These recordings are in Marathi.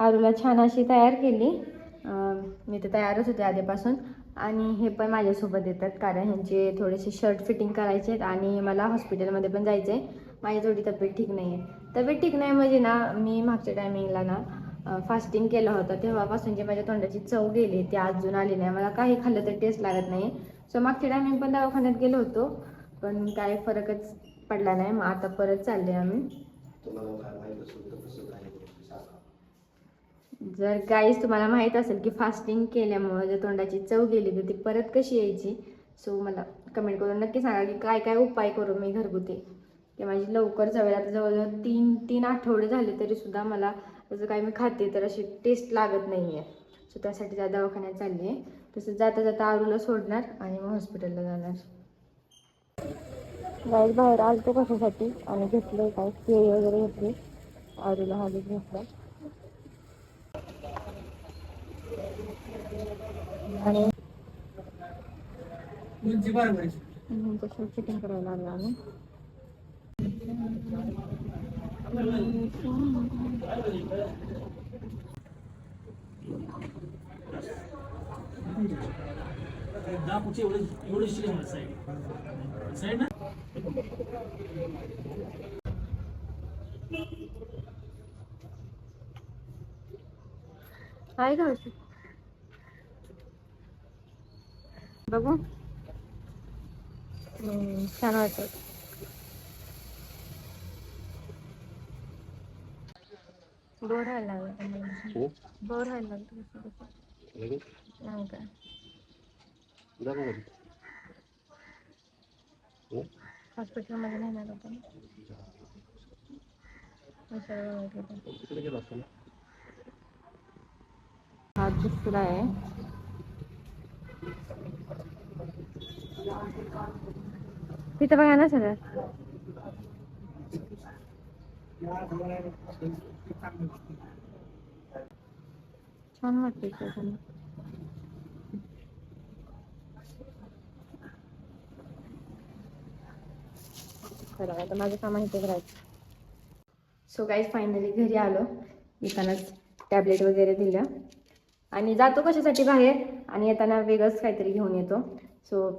आरूला छान अशी तयार केली. मी तर तयारच होते आधीपासून. आणि हे पण माझ्यासोबत येतात कारण ह्यांचे थोडेसे शर्ट फिटिंग करायचे आहेत आणि मला हॉस्पिटलमध्ये पण जायचं आहे माझी थोडी तब्येत ठीक नाही आहे तब्येत ठीक नाही म्हणजे ना मी मागच्या टायमिंगला ना फास्टिंग केलं होतं. तेव्हापासून जे माझ्या तोंडाची चव गेली ती अजून आली नाही. मला काही खाल्लं तर टेस्ट लागत नाही सो मागच्या टायमिंग पण दवाखान्यात गेलो होतो पण काय फरकच पडला नाही. मग आता परत चालले आम्ही तुम्हाला काय माहीत असेल तर कसं काय गोष्टी सांगा जर गाईस तुम्हाला माहीत असेल की फास्टिंग केल्यामुळं जर तोंडाची चव गेली तर ती परत कशी यायची? सो मला कमेंट करून नक्की सांगा की काय काय उपाय करू मी घरगुती. की माझी लवकर चवेल. आता जवळजवळ तीन तीन आठवडे झाले तरीसुद्धा मला जसं काही मी खाते तर अशी टेस्ट लागत नाही आहे सो त्यासाठी त्या दवाखान्यात चालली आहे. तसं जाता जाता आरूला सोडणार आणि मग हॉस्पिटलला जाणार. गाईस बाहेर आलतो कशासाठी? आणि घेतलं काय? केळी वगैरे घेतली. आरूला हालत घेतला. आणि फिटिंग करायला आलो आम्ही साईड साईड ना आहे का औषध बघू. छान वाटत. बोर व्हायला लागलं बोर व्हायला लागलं का. हो? हॉस्पिटलमध्ये नेणार होतं हात दुसरा आहे. तिथं बघा ना सगळं. छान वाटते चला आता माझं सामान आहे राहायचं. सो गाईज फायनली घरी आलो. येतानाच टॅबलेट वगैरे दिल्या आणि जातो कशासाठी बाहेर? आणि येताना वेगळंच काहीतरी घेऊन येतो. सो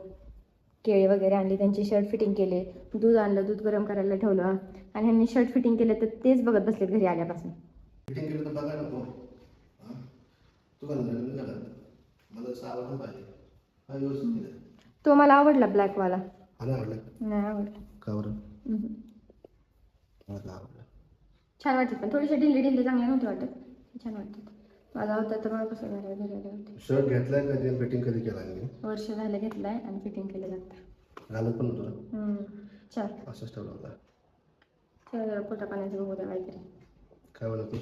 केळी वगैरे आणली त्यांची शर्ट फिटिंग केले. दूध आणलं दूध गरम करायला ठेवलं. आणि ह्यांनी शर्ट फिटिंग केलं तर तेच बघत बसले घरी आल्यापासून? तू मला आवडलं ब्लॅकवाला नाही आवडलं. छान वाटत पण थोडीशी ढिल्ली ढिल्ली चांगली नव्हती वाटत. छान वाटत माझा होता तर मला कसं घरी आले होते. शर्ट घेतलाय कधी फिटिंग कधी केला मी वर्ष झालं घेतलाय आणि फिटिंग केलं जातं घालत पण होतो ना? हम्म. छान असंच ठेवला होता. चला जरा पोटा पाण्याचं बघू द्या काहीतरी. काय म्हणत तू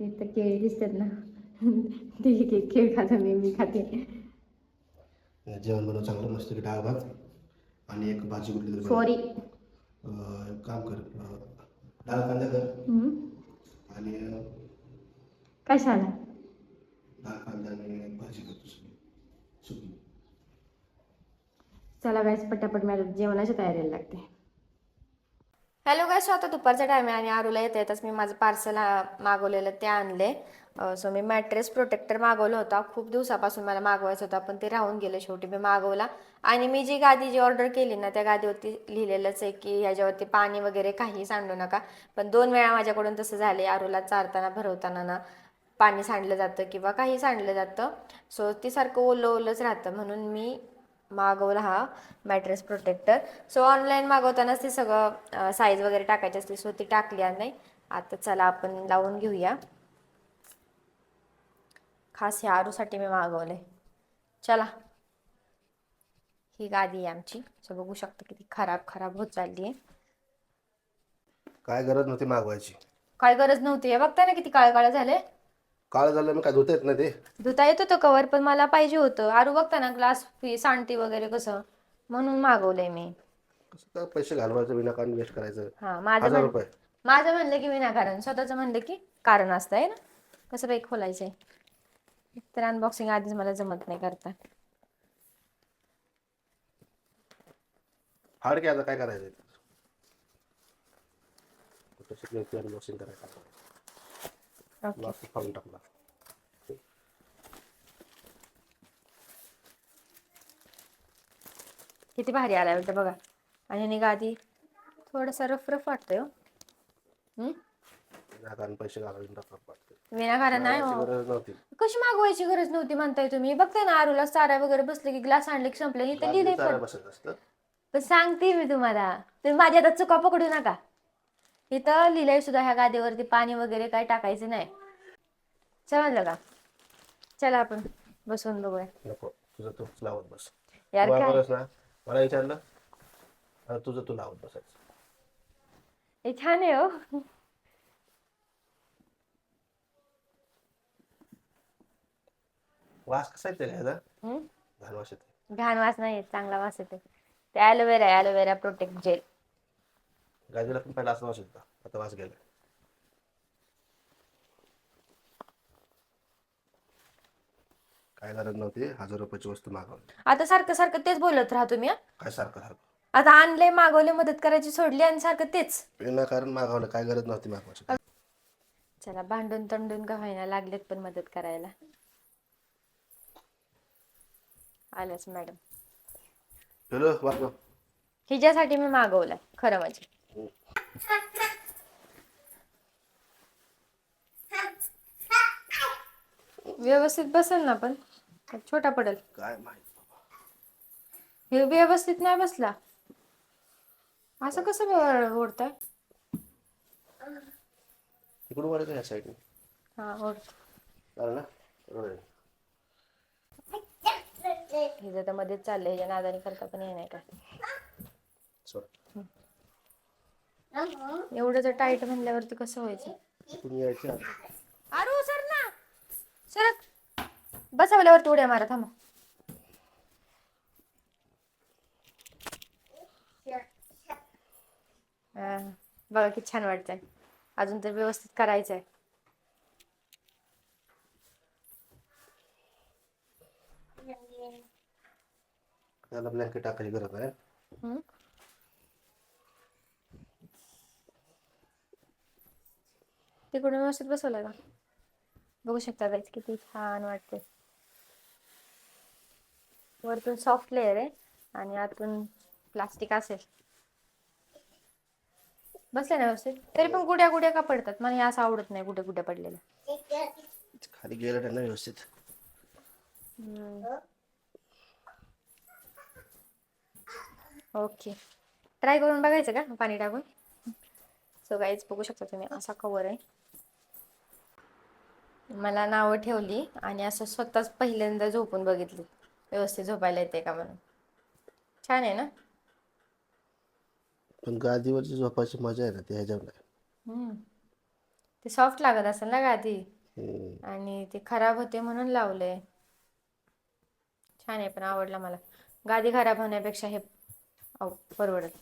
ते तर केळी दिसतात ना. ठीक आहे केळ खाता मी मी खाते. जेवण बनव चांगलं मस्त की डाळ भात आणि एक भाजी कुठली तरी बनव. सॉरी अं, एक काम कर अं, डाळ कांदा कर आणि अं, कशाला? चला गायस पटापट मॅडम जेवणाच्या तयारीला लागते. हॅलो गायस आता दुपारचा टाईम आहे आणि आरूला येता येतच मी माझं पार्सल मागवलेलं ते आणले. सो मी मॅट्रेस प्रोटेक्टर मागवला होता. खूप दिवसापासून मला मागवायचा होता. पण ते राहून गेलं. शेवटी मी मागवला. आणि मी जी गादी जी ऑर्डर केली ना त्या गादीवरती लिहिलेलंच आहे की ह्याच्यावरती पाणी वगैरे काही सांडू नका. पण दोन वेळा माझ्याकडून तसं झाले आरूला चारताना भरवताना ना पाणी सांडलं जातं किंवा काही सांडलं जातं. सो ती सारखं ओलं ओलंच राहतं. म्हणून मी मागवला हा मॅट्रेस प्रोटेक्टर सो ऑनलाईन मागवतानाच ते सगळं साईज वगैरे टाकायची असते सो ती टाकली नाही आता चला आपण लावून घेऊया. खास ह्या आरूसाठी मी मागवले चला. ही गादी आहे आमची. सो बघू शकता किती खराब खराब होत चालली आहे काय गरज नव्हती मागवायची. काय गरज नव्हती. हे बघताय ना किती काळ काळ झाले काळ झालं मग काय धुता येत नाही ते. धुता येत होतं कवर पण मला पाहिजे होतं. आरू बघता ना ग्लास फी सांडती वगैरे कसं? म्हणून मागवलंय मी. कसं काय पैसे घालवायचं विनाकारण वेस्ट करायचं? हा माझं हजार म्हण- रुपये. माझं म्हणलं की विनाकारण. स्वतःचं म्हणलं की कारण असतंय ना? कसं बाई खोलायचंय? तर अनबॉक्सिंग आधीच मला जमत नाही करता. हार्ड आता काय करायचं शिकले अनबॉक्सिंग करायचं टाकला किती भारी आलाय होतं बघा. आणि नि गादी थोडासा रफ रफ वाटतोय हो. हम्म? हाताने पैसे घालून टाकला वाटतं. विनाकारण नाही हो. गरज नव्हती. कशी मागवायची गरज नव्हती म्हणताय तुम्ही. बघताय ना आरूला चारा वगैरे बसले की ग्लास आणले की संपलं. इथं लिहिलंय गादीवर चारा पण. बसत असतं पण सांगते मी तुम्हाला. तुम्ही माझ्या आता चुका पकडू नका. इथं लिहिलंय सुद्धा ह्या गादीवरती पाणी वगैरे काय टाकायचं नाही. समजलं का? चला आपण बसून बघूया. नको तुझं तूच लावत बस. यार तू काय? वापरस ना मला विचारलं आता तुझं तू लावत बसायचं. हे छान आहे हो. वास कसा येते ह्याचा? हम्म? येते घाण वास नाही चांगला वास येतो ते ॲलोवेरा आहे ॲलोवेरा प्रोटेक्ट जेल गादीला पण पहिला असा वास आता वास गेला काय गरज नव्हती? हजार रुपयाची वस्तू मागवली. आता सारखं सारखं तेच बोलत राहा तुम्ही हं? काय सारखं सारखं? आता आणले मागवले मदत करायची सोडली आणि सारखं तेच. विनाकारण मागवलं. काय गरज नव्हती मागवायची. चला भांडून तंडून का होईना लागलेत पण मदत करायला. आल्याच मॅडम. चलो हिच्यासाठी मी मागवलाय खरं म्हणजे. व्यवस्थित बसेल ना पण? का छोटा पडेल. काय माहीत बाबा. हे व्यवस्थित नाही बसला? असं कसं ब- ओढताय? इकडून वाढत या साईडने हा ओढ चालेल ना? बरोबर आहे. हिचं तर मध्येच चाललंय नादाने करता पण येणार काय सोड. एवढं जर टाईट म्हणल्यावरती कसं व्हायचं? यायचं. आरू सर ना! बसावल्यावरती उड्या मारा थांबा. बघा किती छान वाटतंय. अजून तर व्यवस्थित करायचंय. त्याला ब्लँकेट टाकायची गरज आहे. तिकडून व्यवस्थित बसवलं का बघू शकता गाईज किती छान वाटते वरतून सॉफ्ट लेअर आहे आणि आतून प्लास्टिक असेल. बसले ना व्यवस्थित? तरी पण गुड्या गुड्या का पडतात? मला असं आवडत नाही गुड्या गुड्या पडलेल्या. खाली गेलं त्यांना व्यवस्थित. ओके ट्राय करून बघायचं का? पाणी टाकून? सो गाईज बघू शकता तुम्ही असा कवर आहे. मला नावं ठेवली आणि असं स्वतःच पहिल्यांदा झोपून बघितली. व्यवस्थित झोपायला येते का म्हणून. छान आहे ना? पण गादीवरची झोपायची मजा आहे ना ती ह्याच्यावर नाही हम्म. ते सॉफ्ट लागत असेल ना गादी? हम्म. आणि ते खराब होते म्हणून लावलंय. छान आहे पण आवडलं मला. गादी खराब होण्यापेक्षा हे आव परवडत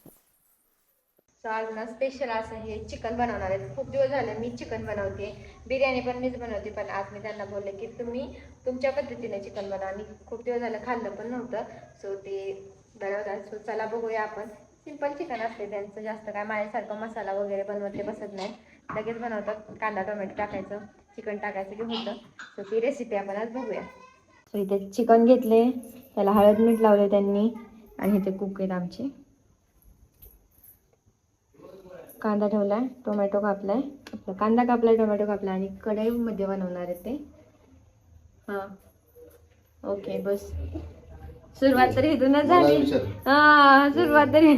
तर आज ना स्पेशल असं हे चिकन बनवणार आहे. खूप दिवस झाले मी चिकन बनवते. बिर्याणी पण मीच बनवते पण आज मी त्यांना बोलले की तुम्ही तुमच्या पद्धतीने चिकन बनवा. आणि खूप दिवस झालं खाल्लं पण नव्हतं. सो ते बनवतात सो चला बघूया आपण. सिंपल चिकन असते त्यांचं. जास्त काय माझ्यासारखं मसाला वगैरे बनवत ते बसत नाही. लगेच बनवतात. कांदा टोमॅटो टाकायचं. चिकन टाकायचं की होतं. सो ती रेसिपी आपण आज बघूया. सो इथे चिकन घेतले. त्याला हळद मीठ लावले त्यांनी. आणि इथे कुक आहेत आमचे. कांदा ठेवलाय टोमॅटो कापलाय. आपला कांदा कापलाय टोमॅटो कापलाय आणि कढईमध्ये बनवणार आहे ते. हां. ओके बस. सुरुवात तर इथूनच झाली. हा सुरुवात तरी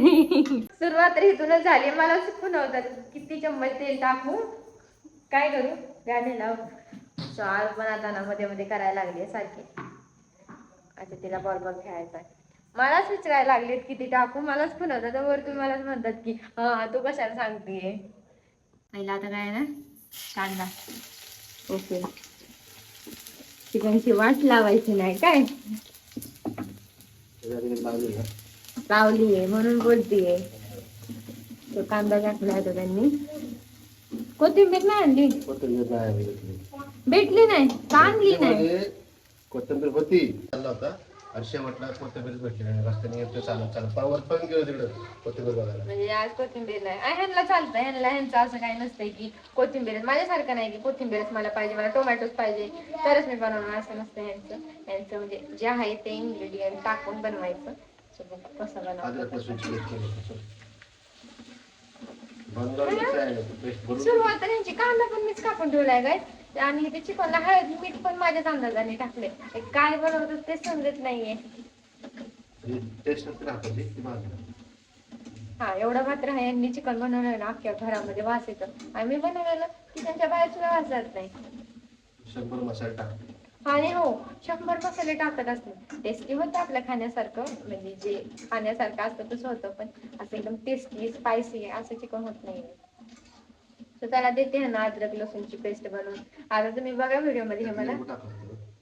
सुरुवात तर इथूनच झाली. मला शिकून होतं किती चम्मच तेल टाकू? काय करू? गाणे लाव. आज पण आता ना मध्ये मध्ये करायला लागली आहे सारखी. आता तिला बॉल बॉल खेळायचा आहे. मलाच विचारायला लागलेत किती टाकू मलाच पण होतं. तर वरतून मलाच म्हणतात की हा तू कशाला सांगतेय? पहिला आता काय ना कांदा ओके. चिकनची वाट लावायची नाही काय? लावली आहे म्हणून बोलतीये. तो कांदा टाकला होता त्यांनी. कोथिंबीर नाही आणली. भेटली नाही का आणली नाही? कोथिंबीर होती. होता. आणि शेवटला कोथिंबीर भेटली नाही. रस्त्याने येतो चालत चालत. पावर पण गेलो तिकडं कोथिंबीर बघायला. म्हणजे आज कोथिंबीर नाही. आ, ह्यांना चालतं ह्यांना ह्यांचं असं काही नसतंय की कोथिंबीरच. माझ्यासारखं नाही की कोथिंबीरच मला पाहिजे मला टोमॅटोच पाहिजे. तरच मी बनवणार असं नसतं ह्यांचं. ह्यांचं म्हणजे जे आहे ते इन्ग्रेडियंट टाकून बनवायचं. So बघा कसं अद्रक बनवतात लसूणची पेस्ट केली होती. बंगाल मिरची आहे? ना, पेस्ट बनवून सुरुवात तर ह्यांची. कांदा पण मीच कापून ठेवलाय काय आणि ते चिकनला हळद मीठ पण माझ्याच अंदाजाने टाकले काय बनवतात ते समजत नाहीये. हा एवढं मात्र आहे. यांनी चिकन बनवलं ना अख्ख्या घरामध्ये वास येतो. आणि मी बनवलेलं की त्यांच्या बाहेर सुद्धा वास जात नाही. शंभर मसाले आणि हो शंभर मसाले टाकत असते टेस्टी होतं आपल्या खाण्यासारखं म्हणजे जे खाण्यासारखं असतं तसं होतं पण असं एकदम टेस्टी स्पायसी असं चिकन होत नाही तर त्याला देते ना अद्रक लसूणची पेस्ट बनवून आता तुम्ही बघा व्हिडिओमध्ये हे मला.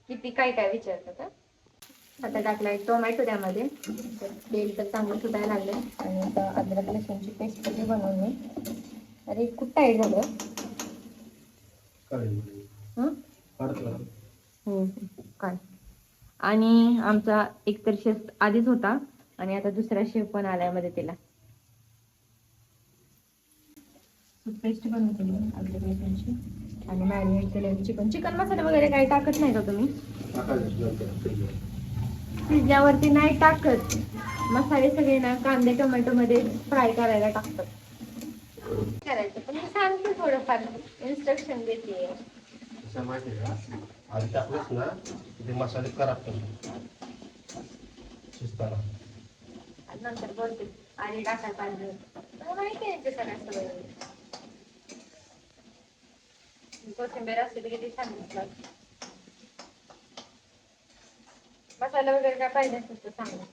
किती काय काय विचारतात. आता टाकलाय टोमॅटो त्यामध्ये तेल तर चांगलं सुटायला लागले आणि आता अद्रक लसूणची पेस्ट कधी बनवून मी अरे खूप टाईट झालं. हं? काय आणि आमचा एकतर शेफ आधीच होता आणि आता दुसरा शेफ पण आलाय मदतीला पेस्ट बनवते मी अद्रक लसूणची आणि मॅरिनेट केलेलं चिकन चिकन मसाला वगैरे काही टाकत नाही का तुम्ही? टाकायचं नंतर फ्रीजवर. शिजल्यावरती नाही टाकत. मसाले सगळे ना कांदे टोमॅटो मध्ये फ्राय करायला टाकतात. करायचं पण मी सांगते थोडंफार. इन्स्ट्रक्शन देते. आधी टाकलंच ना ते मसाले खराब करतो शिजताना. नंतर बोलते आणि टाकायला पाहिजे. माहिती आहे ते कोथिंबीर असते तर किती छान दिसतात मसाला वगैरे काय पाहिजे असेल तर सांगा.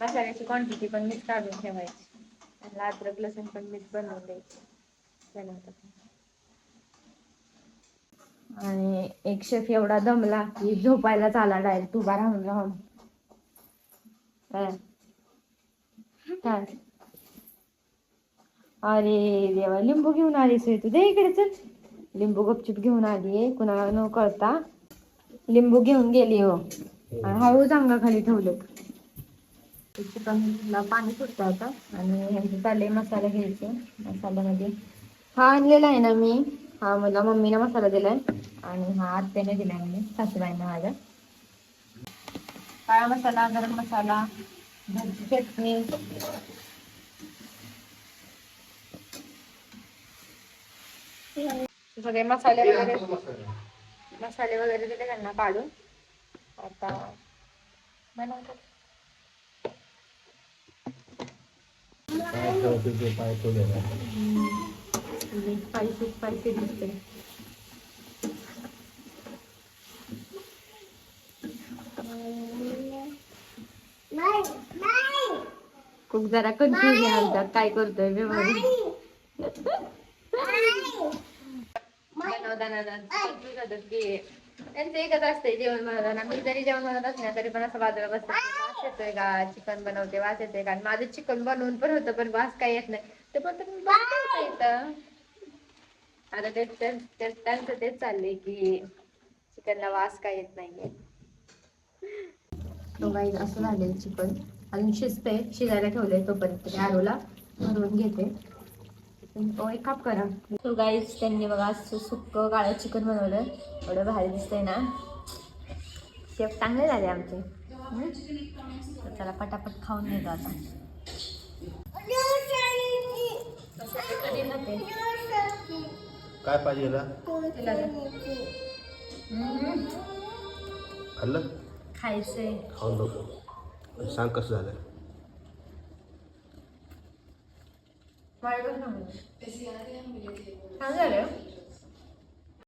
मसाल्याची क्वांटिटी पण मीच काढून ठेवायची आणि अद्रक लसूण पण मीच बनवून द्यायची बनवतात आणि एक शेफ एवढा दमला की झोपायलाच आला डायरेक्ट उभा राहून राहून काय? अरे देवा लिंबू घेऊन आलीस होय तू. दे इकडे चल. लिंबू गपचूप घेऊन आली कुणाला न कळता लिंबू घेऊन गेली हो. आणि हळूच अंगाखाली ठेवलं. चिकनला पाणी सुटतं आता. आणि ह्यांचे चालले मसाला घ्यायचे. मसाल्यामध्ये हा आणलेला आहे ना मी. हा मला मम्मीने मसाला दिलाय. आणि हा आत्याने दिलाय म्हणजे सासूबाईंना माझ्या काळा मसाला गरम मसाला घरची चटणी. सगळे मसाले वगैरे मसाले. वगैरे दिले त्यांना काढून आता बनवतात. स्पायसी स्पायसी दिसते खूप जरा कन्फ्युज आहे आमच्यात काय करतोय मी त्यांचं एकच असतंय जेवण बनवताना मी जरी जेवण बनवत ना तरी पण असं बाजूला. बसतं वास येतोय का चिकन बनवते वास येतोय का माझं चिकन बनवून पण होतं पण वास काय येत नाही ते पण तुम्ही येतं आता ते त्यांचं तेच चाललंय की चिकनला वास काय येत नाहीये तो असं झालंय चिकन अजून शिजतंय शिजायला ठेवलंय तोपर्यंत आरोला भरवून घेते तो एक काप करा तो गाईज त्यांनी बघा असं सुक्क काळं चिकन बनवलं. एवढं भारी दिसतंय ना. शेफ चांगले झाले आमचे? तर चला पटापट खाऊन घेतो आता? काय पाहिजे खायचंय. खाऊन बघ. सांग कसं झालं. 말도 하는 거. 베스가 하는 거. 하는 거예요?